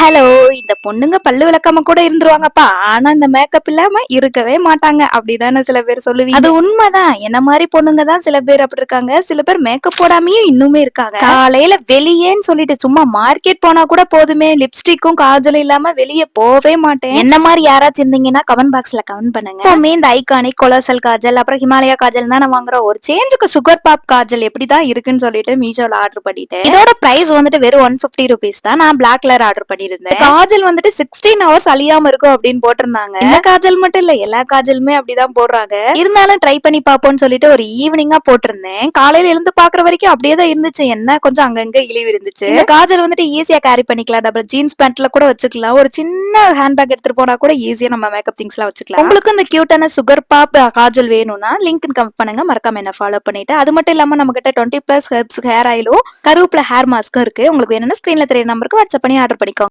Hello இந்த பொண்ணுங்க பல்லு விளக்காம கூட இருந்துருவாங்கப்பா. ஆனா இந்த மேக்கப் இல்லாம இருக்கவே மாட்டாங்க. அப்படிதானே சில பேர் சொல்லுவீங்க. அது உண்மைதான். என்ன மாதிரி பொண்ணுங்க தான் சில பேர் அப்படி இருக்காங்க. சில பேர் மேக்கப் போடாமயே இன்னுமே இருக்காங்க. காலையில வெளியேன்னு சொல்லிட்டு சும்மா மார்க்கெட் போனா கூட போதுமே. லிப்ஸ்டிக்கும் காஜலும் இல்லாம வெளியே போவே மாட்டேன். என்ன மாதிரி யாராச்சும் இருந்தீங்கன்னா கமெண்ட் பாக்ஸ்ல கமெண்ட் பண்ணுங்க. எப்பவுமே இந்த ஐகானிக் கொலசல் காஜல் அப்புறம் ஹிமாலயா காஜல் தான் நான் வாங்குறோம். ஒரு சேஞ்சுக்கு சுகர் பாப் காஜல் எப்படிதான் இருக்குன்னு சொல்லிட்டு மீஷோல ஆர்டர் பண்ணிட்டேன். இதோட பிரைஸ் வந்துட்டு வெறும் ஒன் பிப்டி ருபீஸ் தான். நான் பிளாக் கலர் ஆர்டர் பண்ணிருந்தேன் காஜல் வந்துட்டு சிக்ஸ்டீன் ஹவர்ஸ் அழியாம இருக்கும் அப்படின்னு போட்டிருந்தாங்க. இந்த காஜல் மட்டும் இல்ல எல்லா காஜலுமே அப்படிதான் போடுறாங்க. இருந்தாலும் ட்ரை பண்ணி பாப்போம்னு சொல்லிட்டு ஒரு ஈவினிங்கா போட்டிருந்தேன். காலையில எழுந்து பாக்குற வரைக்கும் அப்படியே தான் இருந்துச்சு. என்ன கொஞ்சம் அங்கங்க இழிவு இருந்துச்சு. இந்த காஜல் வந்துட்டு ஈஸியா கேரி பண்ணிக்கலாம். டபுள் ஜீன்ஸ் பேண்ட்ல கூட வச்சுக்கலாம். ஒரு சின்ன ஹேண்ட்பேக் எடுத்துட்டு போனா கூட ஈஸியா நம்ம மேக்கப் திங்ஸ் எல்லாம் வச்சுக்கலாம். உங்களுக்கு இந்த கியூட்டான சுகர் பாப் காஜல் வேணும்னா லிங்க் கமெண்ட் பண்ணுங்க. மறக்காம என்ன ஃபாலோ பண்ணிட்டு. அது மட்டும் இல்லாம நம்ம கிட்ட டுவெண்ட்டி பிளஸ் ஹெர்ப்ஸ் ஹேர் ஆயிலும் கருவேப்பில ஹேர் மாஸ்க்கும் இருக்கு. உங்களுக்கு என்னென்ன ஸ்கிரீன்ல தெரிய நம்பருக்கு வாட்ஸ்அப் பண்ணி ஆர்டர் பண்ணிக்கோங்க.